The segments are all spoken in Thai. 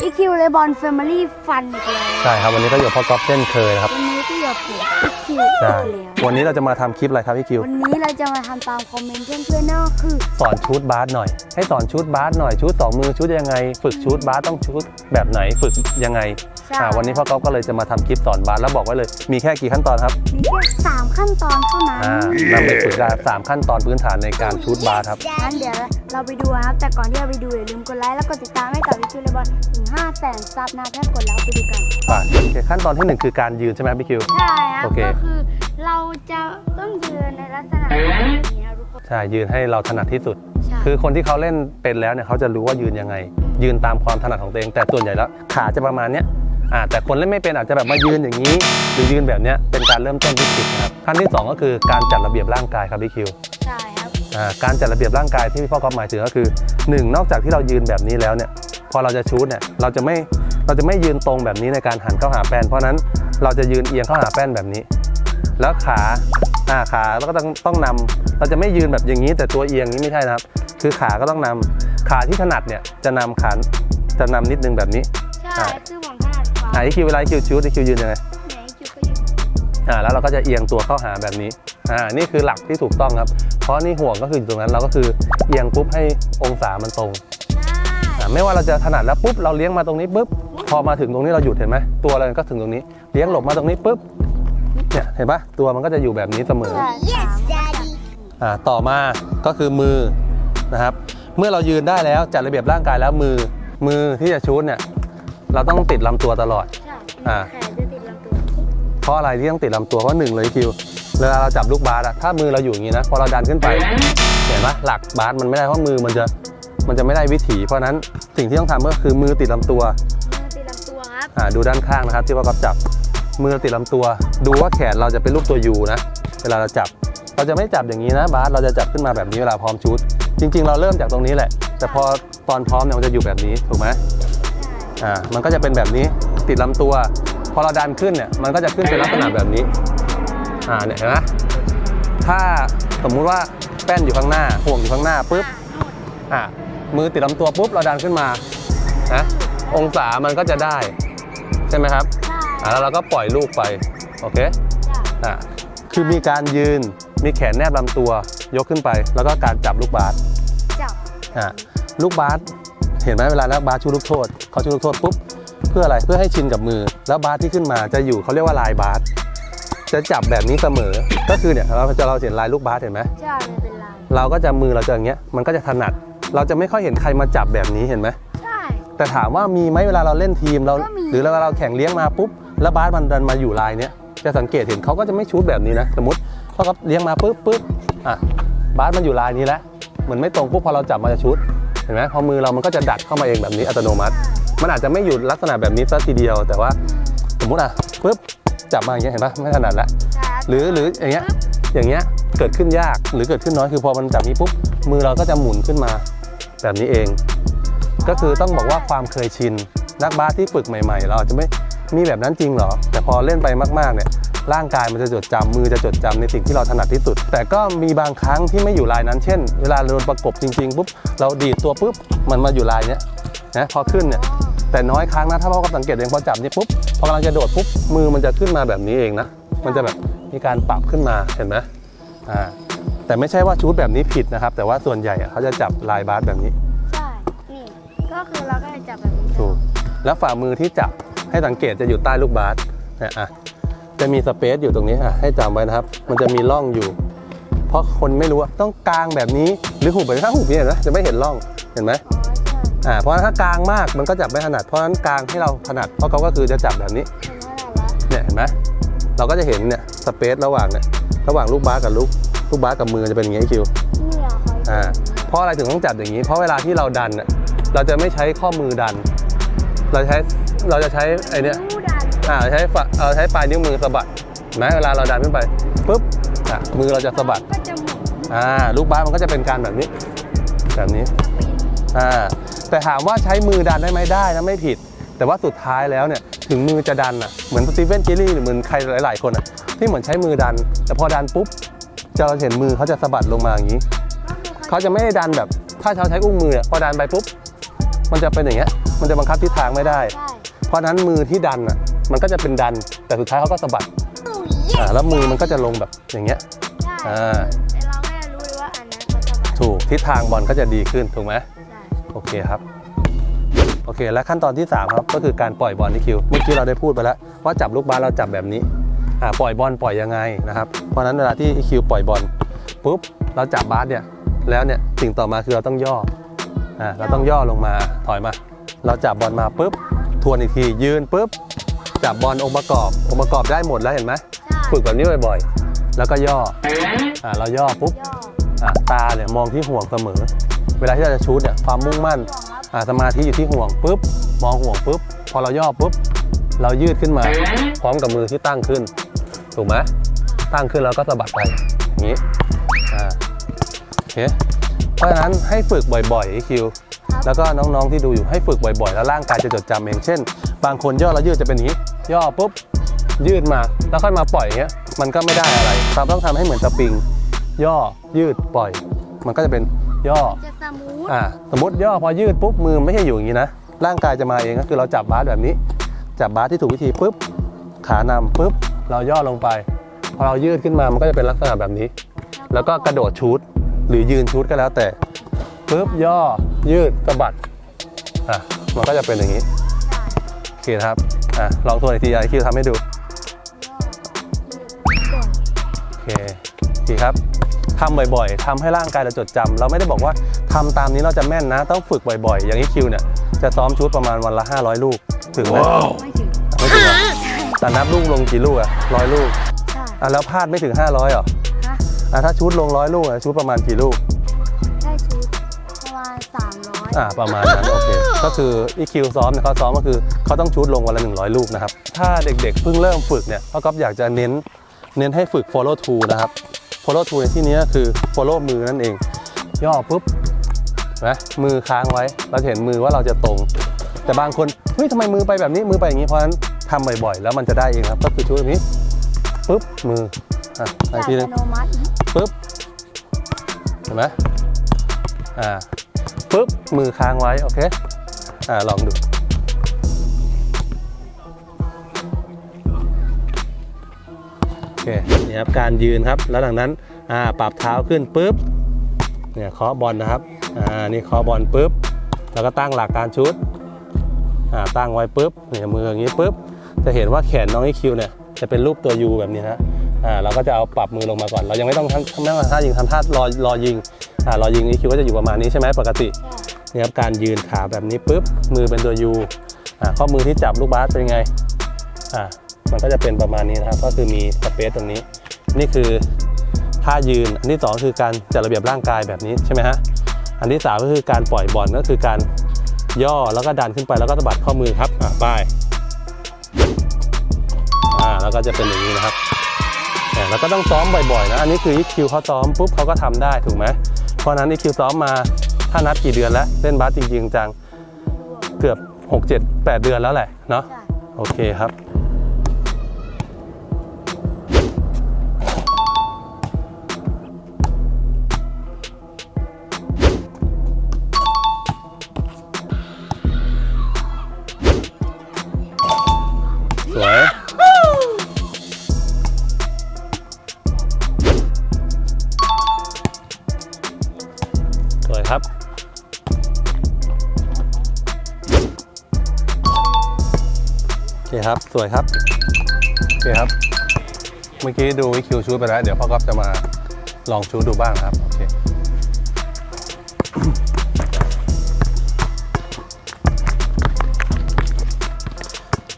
ครับวันนี้ก็อยู่กับ EQ เลยบอล Family Fun อีกแล้วใช่ครับวันนี้ก็อยู่กับพ่อก๊อฟเช่นเคยนะครับวันนี้ก็อยู่กับผม EQ อีกใช่แล้ววันนี้เราจะมาทำคลิปอะไรครับพี่คิว วันนี้เราจะมาทำตามคอมเมนต์เพื่อนๆนั่นก็คือสอนชุดบาสหน่อย ให้สอนชุดบาสหน่อยชุดสองมือชุดยังไง ฝึกชุดบาสต้องชุดแบบไหนฝึกยังไง ใช่ อ่าวันนี้พ่อก๊อฟก็เลยจะมาทำคลิปสอนบาสแล้วบอกไว้เลยมีแค่กี่ขั้นตอนครับมีแค่สามขั้นตอนเท่านั้นอ่านำไปฝึกได้สามขั้นตอนพื้นฐานในการชุดบาสครับ งั้นเดี๋ยวเราไปดูนะครับ แต่ก่อนที่เราไปดูอย่าลืมกดไลค์แล้วกดติดตามให้กับ EQ เลยบอลถึง5แสนซับนะถ้ากดแล้วไปดูกัน ไปโอเคขั้นตอนที่หนึ่งคือการยืนใช่ไหมพี่คิว ใช่ครับโอเค ก็คือเราจะต้องยืนในลักษณะแบบนี้นะทุกคน ใช่ยืนให้เราถนัดที่สุด ใช่ คือคนที่เขาเล่นเป็นแล้วเนี่ยเขาจะรู้ว่ายืนยังไง ยืนตามความถนัดของตัวเอง แต่ส่วนใหญ่แล้วขาจะประมาณเนี้ยอ่าแต่คนเล่นไม่เป็นอาจจะแบบมายืนอย่างนี้ หรือยืนแบบเนี้ยเป็นการเริ่มต้นที่ผิดนะครับขั้นที่สองก็คือการจัดระเบียบร่างกายครับพี่คิวใช่ครับอ่าการจัดระเบียบร่างกายที่พ่อก๊อฟหมายถึงก็คือหนึ่งนอกจากที่เรายืนแบบนี้แล้วเนี่ยพอเราจะชูดเนี่ยเราจะไม่เราจะไม่ยืนตรงแบบนี้ในการหันเข้าหาแป้นเพราะฉะนั้นเราจะยืนเอียงเข้าหาแป้นแบบนี้ แล้วขาอ่าขาแล้วก็ต้องต้องนำเราจะไม่ยืนแบบอย่างนี้ แต่ตัวเอียงนี้ไม่ใช่นะครับ คือขาก็ต้องนำ ขาที่ถนัดเนี่ยจะนำขาจะนำนิดนึงแบบนี้ ใช่ คือผมถนัดขวาอ่าอีคิวเวลาอีคิวชูดอีคิวยืนยังไงไหนจุดก็อยู่อ่าแล้วเราก็จะเอียงตัวเข้าหาแบบนี้อ่านี่คือหลักที่ถูกต้องครับ เพราะนี่ห่วงก็คืออยู่ตรงนั้นเราก็คือเอียงปุ๊บให้องศามันตรงใช่อ่าไม่ว่าเราจะถนัดแล้วปุ๊บเราเลี้ยงมาตรงนี้ปุ๊บพอมาถึงตรงนี้เราหยุดเห็นไหมตัวเราก็ถึงตรงนี้ เลี้ยงหลบมาตรงนี้ปุ๊บเนี่ยเห็นปะตัวมันก็จะอยู่แบบนี้เสมอใช่ yes daddy อ่าต่อมาก็คือมือนะครับ เมื่อเรายืนได้แล้วจัดระเบียบร่างกายแล้วมือมือที่จะชูดเนี่ยเราต้องติดลำตัวตลอด ใช่อ่า แขนจะติดลำตัวเพราะอะไรที่ต้องติดลำตัวเพราะหนึ่งเลยคิวเวลาเราจับลูกบาสอะถ้ามือเราอยู่อย่างนี้นะพอเราดันขึ้นไปเห็นปะหลักบาสมันไม่ได้เพราะมือมันจะมันจะไม่ได้วิถีเพราะฉะนั้นสิ่งที่ต้องทำก็คือมือติดลำตัว มือติดลำตัวครับอ่าดูด้านข้างนะครับที่ว่ากับจับมือติดลำตัว ดูว่าแขนเราจะเป็นรูปตัวยูนะ เวลาเราจับ เราจะไม่จับอย่างนี้นะบาสเราจะจับขึ้นมาแบบนี้เวลาพร้อมชุด จริง ๆ เราเริ่มจากตรงนี้แหละ แต่พอตอนพร้อมเนี่ยมันจะอยู่แบบนี้ถูกไหมอ่ามันก็จะเป็นแบบนี้ติดลำตัว พอเราดันขึ้นเนี่ยมันก็จะขึ้นเป็นลักษณะแบบนี้อ่าเนี่ยเห็นไหมถ้าสมมุติว่าแป้นอยู่ข้างหน้าห่วงอยู่ข้างหน้าปุ๊บอ่ามือติดลำตัวปุ๊บเราดันขึ้นมานะองศามันก็จะได้ ใช่ไหมครับใช่อ่าแล้วเราก็ปล่อยลูกไปโอเคใช่อ่าคือมีการยืน มีแขนแนบลำตัวยกขึ้นไป แล้วก็การจับลูกบาสจับอ่าลูกบาสเห็นไหมเวลานักบาสชูลูกโทษเขาชูลูกโทษปุ๊บเพื่ออะไรเพื่อให้ชินกับมือ แล้วบาสที่ขึ้นมาจะอยู่เขาเรียกว่าลายบาสจะจับแบบนี้เสมอ ก็คือเนี่ยเราจะเราเห็นลายลูกบาสเห็นไหมใช่มันเป็นลายเราก็จะมือเราจะอย่างเงี้ยมันก็จะถนัด เราจะไม่ค่อยเห็นใครมาจับแบบนี้เห็นไหมใช่แต่ถามว่ามีไหมเวลาเราเล่นทีมเราก็มีหรือเวลาเราแข่งเลี้ยงมาปุ๊บแล้วบาสมันดันมาอยู่ลายเนี้ยจะสังเกตเห็นเขาก็จะไม่ชูดแบบนี้นะ สมมติ เขาก็เลี้ยงมาปุ๊บปุ๊บอะบาสมันอยู่ลายนี้แล้วเหมือนไม่ตรงปุ๊บพอเราจับมาจะชูดเห็นไหมพอมือเรามันก็จะดัดเข้ามาเองแบบนี้อัตโนมัติ มันอาจจะไม่อยู่ลักษณะแบบนี้ซะทีเดียว แต่ว่าสมมุติอะปุ๊บจับมาอย่างเงี้ยเห็นปะไม่ถนัดแล้วใช่ครับหรือหรืออย่างเงี้ยอย่างเงี้ยเกิดขึ้นยากหรือเกิดขึ้นน้อยคือพอมันจับนี้ปุ๊บมือเราก็จะหมุนขึ้นมาแบบนี้เอง ก็คือต้องบอกว่าความเคยชินนักบาสที่ฝึกใหม่ ๆ เราอาจจะไม่มีแบบนั้นจริงเหรอ แต่พอเล่นไปมากๆเนี่ย ร่างกายมันจะจดจำมือจะจดจำในสิ่งที่เราถนัดที่สุด แต่ก็มีบางครั้งที่ไม่อยู่ลายนั้น เช่น เวลาเราโดนประกบจริงๆปุ๊บเราดีดตัวปุ๊บมันมาอยู่ลายเนี้ยนะพอขึ้นเนี่ยแต่น้อยครั้งนะถ้าพ่อก็สังเกตเองพอจับนี่ปุ๊บพอกำลังจะโดดปุ๊บมือมันจะขึ้นมาแบบนี้เองนะมันจะแบบมีการปรับขึ้นมาเห็นไหมอ่าแต่ไม่ใช่ว่าชูดแบบนี้ผิดนะครับ แต่ว่าส่วนใหญ่อะเขาจะจับลายบาสแบบนี้ใช่นี่ก็คือเราก็จะจับแบบนี้ถูกแล้วฝ่ามือที่จับให้สังเกตจะอยู่ใต้ลูกบาสเนี่ยอะ จะมีสเปซอยู่ตรงนี้อะให้จำไว้นะครับ มันจะมีร่องอยู่ เพราะคนไม่รู้ว่าต้องกลางแบบนี้หรือหุบแบบนี้ถ้าหุบเนี่ยเห็นไหมจะไม่เห็นร่องเห็นไหมอ๋อใช่อ่าเพราะฉะนั้นถ้ากลางมากมันก็จับไม่ถนัดเพราะฉะนั้นกลางให้เราถนัดเพราะเขาก็คือจะจับแบบนี้เห็นไหมล่ะเนี่ยเห็นไหมเราก็จะเห็นเนี่ยสเปซระหว่างเนี่ยระหว่างลูกบาสกับลูกลูกบาสกับมือจะเป็นอย่างนี้คิวนี่เหรอคอยอ่าเพราะอะไรถึงต้องจับอย่างนี้ เพราะเวลาที่เราดันเนี่ยเราจะไม่ใช้ข้อมือดัน เราใช้เราจะใช้ไอเนี้ยนิ้วดัน อ่าใช้ฝ่าเราใช้ปลายนิ้วมือสะบัดเห็นไหมเวลาเราดันขึ้นไปปุ๊บอะมือเราจะสะบัดก็จะหมุนอ่าลูกบาสมันก็จะเป็นการแบบนี้ แบบนี้อ่าแต่ถามว่าใช้มือดันได้ไหมได้นะไม่ผิด แต่ว่าสุดท้ายแล้วเนี่ยถึงมือจะดันอะเหมือนสตีเฟนเจลลี่หรือเหมือนใครหลาย ๆ คนอะที่เหมือนใช้มือดัน แต่พอดันปุ๊บจะเราเห็นมือเขาจะสะบัดลงมาอย่างนี้ก็คือเขาจะไม่ได้ดันแบบถ้าเขาใช้อุ้งมืออะพอดันไปปุ๊บมันจะเป็นอย่างเงี้ยมันจะบังคับทิศทางไม่ได้ใช่เพราะฉะนั้นมือที่ดันอะ มันก็จะเป็นดัน แต่สุดท้ายเขาก็สะบัดอ่าแล้วมือมันก็จะลงแบบอย่างเงี้ยใช่อ่าแต่เราไม่รู้เลยว่าอันนั้นเขาจะบัดถูกทิศทางบอลก็จะดีขึ้นถูกไหมใช่โอเคครับ โอเค และขั้นตอนที่ 3 ครับ ก็คือการปล่อยบอลที่คิว เมื่อกี้เราได้พูดไปแล้วว่าจับลูกบาสเราจับแบบนี้อ่าปล่อยบอลปล่อยยังไงนะครับ เพราะฉะนั้นเวลาที่คิวปล่อยบอลปุ๊บเราจับบาสเนี่ยแล้วเนี่ยสิ่งต่อมาคือเราต้องย่ออ่าเราต้องย่อลงมาถอยมา เราจับบอลมาปุ๊บทวนอีกทียืนปุ๊บ จับบอลองค์ประกอบ องค์ประกอบได้หมดแล้วเห็นไหมใช่ฝึกแบบนี้บ่อยๆ แล้วก็ย่ออ่าเราย่อปุ๊บย่ออ่าตาเนี่ยมองที่ห่วงเสมอ เวลาที่เราจะชูดเนี่ยความมุ่งมั่นห่วงครับอ่าสมาธิอยู่ที่ห่วงปุ๊บมองห่วงปุ๊บพอเราย่อปุ๊บเรายืดขึ้นมา พร้อมกับมือที่ตั้งขึ้น ถูกไหมตั้งขึ้นแล้วก็สะบัดไปอย่างนี้อ่าโอเคเพราะฉะนั้นให้ฝึกบ่อยๆคิวครับแล้วก็น้องๆที่ดูอยู่ให้ฝึกบ่อยๆ แล้วร่างกายจะจดจำเอง เช่น บางคนย่อแล้วยืดจะเป็นอย่างนี้ ย่อปุ๊บยืดมาแล้วค่อยมาปล่อยอย่างเงี้ยมันก็ไม่ได้อะไรเราต้องทำให้เหมือนสปริง ย่อยืดปล่อย มันก็จะเป็นย่อจะสมูทอ่าสมมติย่อพอยืดปุ๊บมือไม่ใช่อยู่อย่างนี้นะร่างกายจะมาเองก็คือเราจับบาสแบบนี้ จับบาสที่ถูกวิธีปุ๊บขานำปุ๊บเราย่อลงไป พอเรายืดขึ้นมามันก็จะเป็นลักษณะแบบนี้ แล้วก็กระโดดชูดหรือยืนชูดก็แล้วแต่ปุ๊บย่อยืดสะบัดอะมันก็จะเป็นอย่างนี้ใช่โอเคนะครับ อะลองทวนอีกทีไอคิวทำให้ดูย่อยืดกดโอเคดีครับทำบ่อยๆทำให้ร่างกายเราจดจำเราไม่ได้บอกว่าทำตามนี้เราจะแม่นนะ ต้องฝึกบ่อยๆ อย่างนี้คิวเนี่ยจะซ้อมชุดประมาณวันละ 500 ลูก ถึงไหมไม่ถึงไม่ถึงหรอแต่นับลูกลงกี่ลูกอะร้อยลูกใช่อะแล้วพลาดไม่ถึง 500หรอฮะอะถ้าชุดลงร้อยลูกอะชุดประมาณกี่ลูก อะประมาณนั้นโอเคก็คืออีคิวซ้อมเนี่ยเขาซ้อมก็คือเขาต้องชุดลงวันละ 100 ลูกนะครับ ถ้าเด็กๆเพิ่งเริ่มฝึกเนี่ยพ่อก๊อฟอยากจะเน้นเน้นให้ฝึก follow through นะครับ follow through ในที่นี้ก็คือ follow มือนั่นเอง ย่อปุ๊บนะมือค้างไว้เราจะเห็นมือว่าเราจะตรง แต่บางคนเฮ้ยทำไมมือไปแบบนี้มือไปอย่างนี้เพราะฉะนั้นทำบ่อยๆ แล้วมันจะได้เองครับ ก็คือช่วยแบบนี้ปุ๊บมืออะอีกทีหนึอังตโนมัติปุ๊บเห็นไหมอ่า ปุ๊บมือค้างไว้ โอเค อ่า ลองดู โอเค นี่ครับ การยืนครับ แล้วหลังนั้น อ่า ปรับเท้าขึ้นปุ๊บ เนี่ยเคาะบอลนะครับ อ่า นี่เคาะบอลปุ๊บ แล้วก็ตั้งหลักการชุด อ่า ตั้งไว้ปุ๊บ เนี่ยมืออย่างนี้ปุ๊บ จะเห็นว่าแขนน้องไอคิวเนี่ย จะเป็นรูปตัวยูแบบนี้นะ อ่าเราก็จะเอาปรับมือลงมาก่อน เรายังไม่ต้องทำทำไม่ต้องทำท่ายิงทำท่ารอรอยิงอ่ารอยิงไอคิวก็จะอยู่ประมาณนี้ใช่ไหมปกติใช่นี่ครับการยืนขาแบบนี้ปุ๊บมือเป็นตัวยูอ่าข้อมือที่จับลูกบาสเป็นไงอ่ามันก็จะเป็นประมาณนี้นะครับ ก็คือมีสเปซตรงนี้ นี่คือท่ายืน อันที่สองคือการจัดระเบียบร่างกายแบบนี้ใช่ไหมฮะอันที่สามก็คือการปล่อยบอลก็คือการย่อแล้วก็ดันขึ้นไปแล้วก็สะบัดข้อมือครับอ่าป้ายอ่าแล้วก็จะเป็นอย่างนี้นะครับอ่า แล้วก็ต้องซ้อมบ่อยๆนะ อันนี้คือ EQ เขาซ้อมปุ๊บเขาก็ทำได้ถูกไหม เพราะฉะนั้น EQ ซ้อมมาถ้านับกี่เดือนแล้วเล่นบาสจริงๆจังเกือบ 6 7 8 เดือนแล้วแหละเนาะใช่โอเคครับ เคครับสวยครับโอเคครับ เมื่อกี้ดูวิคิวชูดไปแล้ว เดี๋ยวพ่อก๊อฟจะมาลองชูดดูบ้างนะครับ โอเค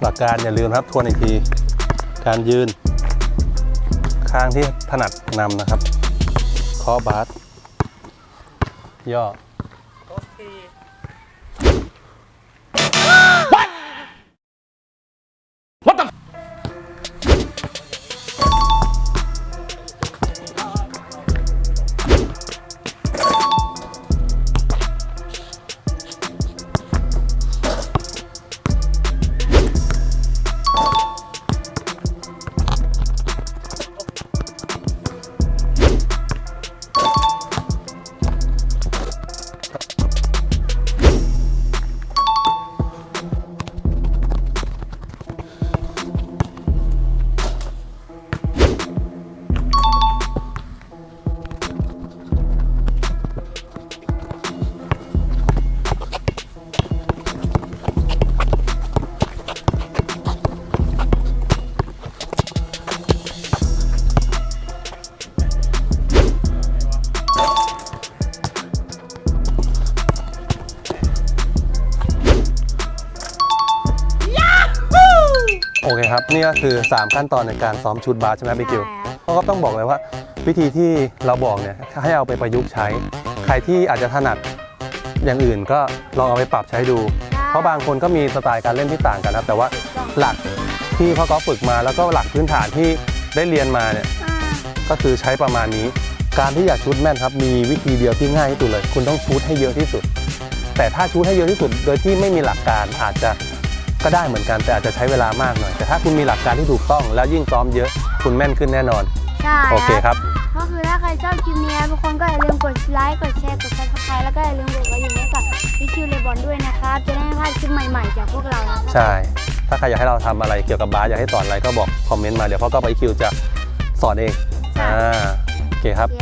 หลักการอย่าลืมนะครับทวนอีกที การยืน ข้างที่ถนัดนำนะครับคอบาสย่อ ครับ นี่ก็คือ 3 ขั้นตอนในการซ้อมชุดบาสใช่ไหมบิคิวใช่ครับเขาก็ต้องบอกเลยว่า วิธีที่เราบอกเนี่ยให้เอาไปประยุกต์ใช้ ใครที่อาจจะถนัดอย่างอื่นก็ลองเอาไปปรับใช้ดู เพราะบางคนก็มีสไตล์การเล่นที่ต่างกันครับ แต่ว่าหลักที่พ่อก็ฝึกมาแล้วก็หลักพื้นฐานที่ได้เรียนมาเนี่ยอ่าก็คือใช้ประมาณนี้ การที่อยากชุดแม่นครับมีวิธีเดียวที่ง่ายที่สุดเลย คุณต้องชุดให้เยอะที่สุด แต่ถ้าชุดให้เยอะที่สุด โดยที่ไม่มีหลักการอาจจะ ก็ได้เหมือนกันแต่อาจจะใช้เวลามากหน่อย แต่ถ้าคุณมีหลักการที่ถูกต้อง แล้วยิ่งซ้อมเยอะคุณแม่นขึ้นแน่นอน ใช่โอเคครับ ก็คือถ้าใครชอบคลิปนี้ทุกคนก็อย่าลืมกดไลค์กดแชร์กดซับสไครต์แล้วก็อย่าลืมกดกระดิ่งให้กับวิคิวเลบอนด้วยนะครับจะได้ไม่พลาดคลิปใหม่ๆจากพวกเรานะครับใช่ ถ้าใครอยากให้เราทำอะไรเกี่ยวกับบาสอยากให้สอนอะไรก็บอกคอมเมนต์มาเดี๋ยวพ่อก็ไปคิวจะสอนเองใช่อ่าโอเคครับเดี๋ยว